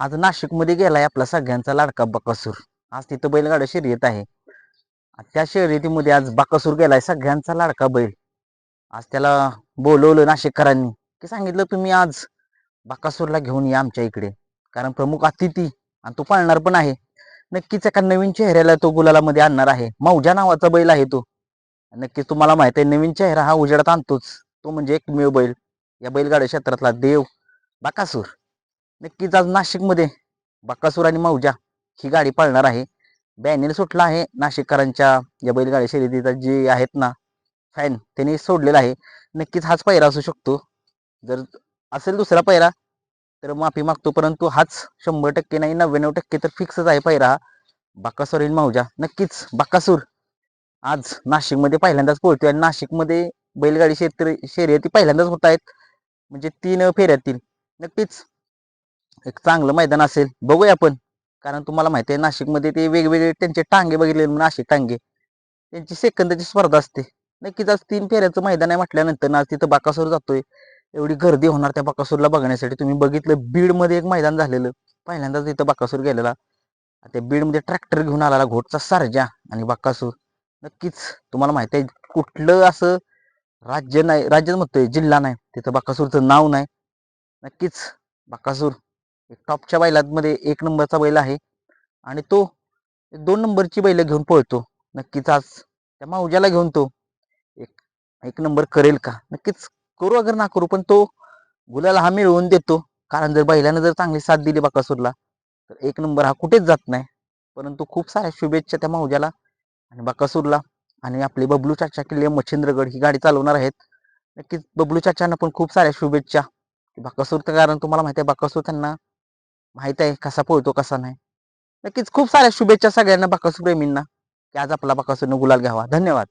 आज नाशिकमध्ये गेलाय आपला सगळ्यांचा लाडका बकासूर. आज तिथं बैलगाडा शर्यत आहे. त्या शर्यतीमध्ये आज बकासूर गेलाय सगळ्यांचा लाडका बैल. आज त्याला बोलवलं नाशिककरांनी की सांगितलं तुम्ही आज बकासूरला घेऊन या आमच्या इकडे. कारण प्रमुख अतिथी आणि तो पाळणार पण आहे. नक्कीच एका नवीन चेहऱ्याला तो गुलालामध्ये आणणार आहे. मौजा नावाचा बैल आहे तो. नक्कीच तुम्हाला माहीत आहे नवीन चेहरा हा उजेडात आणतोच. तो म्हणजे एकमेव बैल. या बैलगाड्या क्षेत्रातला देव बकासूर. नक्कीच आज नाशिकमध्ये बक्कासूर आणि मौजा ही गाडी पळणार आहे. बॅनर सुटला आहे. नाशिककरांच्या या बैलगाडी शर्यतीचा जे आहेत ना फॅन त्यांनी सोडलेला आहे. नक्कीच हाच पायरा असू शकतो. जर असेल दुसरा पायरा तर माफी मागतो. परंतु हाच शंभर टक्के नाही नव्याण्णव टक्के तर फिक्सच आहे पायरा हा. आणि मौजा. नक्कीच बाकासूर आज नाशिकमध्ये पहिल्यांदाच पोहोचतो आणि नाशिकमध्ये बैलगाडी क्षेत्र शर्यती पहिल्यांदाच होत आहेत. म्हणजे तीन फेऱ्यातील. नक्कीच एक चांगलं मैदान असेल बघूया आपण. कारण तुम्हाला माहिती आहे नाशिकमध्ये ते वेगवेगळे त्यांचे टांगे बघितले नाशिक टांगे. त्यांची सेकंदाची स्पर्धा असते. नक्कीच आज तीन फेऱ्याचं मैदान आहे म्हटल्यानंतर आज तिथं बाकासूर जातोय. एवढी गर्दी होणार त्या बाकासूरला बघण्यासाठी. तुम्ही बघितलं बीडमध्ये एक मैदान झालेलं. पहिल्यांदाच तिथं बाकासूर गेलेला. त्या बीडमध्ये ट्रॅक्टर घेऊन आलेला घोटचा सारजा आणि बाकासूर. नक्कीच तुम्हाला माहिती आहे कुठलं असं राज्य नाही राज्य म्हणतोय जिल्हा नाही. तिथं बाकासूरचं नाव नाही. नक्कीच बाकासूर टॉपच्या बैलांमध्ये एक नंबरचा बैल आहे. आणि तो दोन नंबरची बैल घेऊन पळतो. नक्कीच आज त्या मावजाला घेऊन तो एक एक नंबर करेल का? नक्कीच करू अगर ना करू पण तो गुलाला हा मिळवून देतो. कारण जर बैलानं जर चांगली साथ दिली बाकासूरला तर एक नंबर हा कुठेच जात नाही. परंतु खूप साऱ्या शुभेच्छा त्या मावजाला आणि बाकासूरला. आणि आपले बबलू चाचा किल्ले मच्छिंद्रगड ही गाडी चालवणार आहेत. नक्कीच बबलू चाचांना पण खूप साऱ्या शुभेच्छा. की बाकासूर कारण तुम्हाला माहिती आहे बाकासूर त्यांना माहीत आहे कसा पळतो कसा नाही. नक्कीच खूप साऱ्या शुभेच्छा सगळ्यांना बाकासूर प्रेमींना की आज आपला बाकासूरनं गुलाल घ्यावा. धन्यवाद.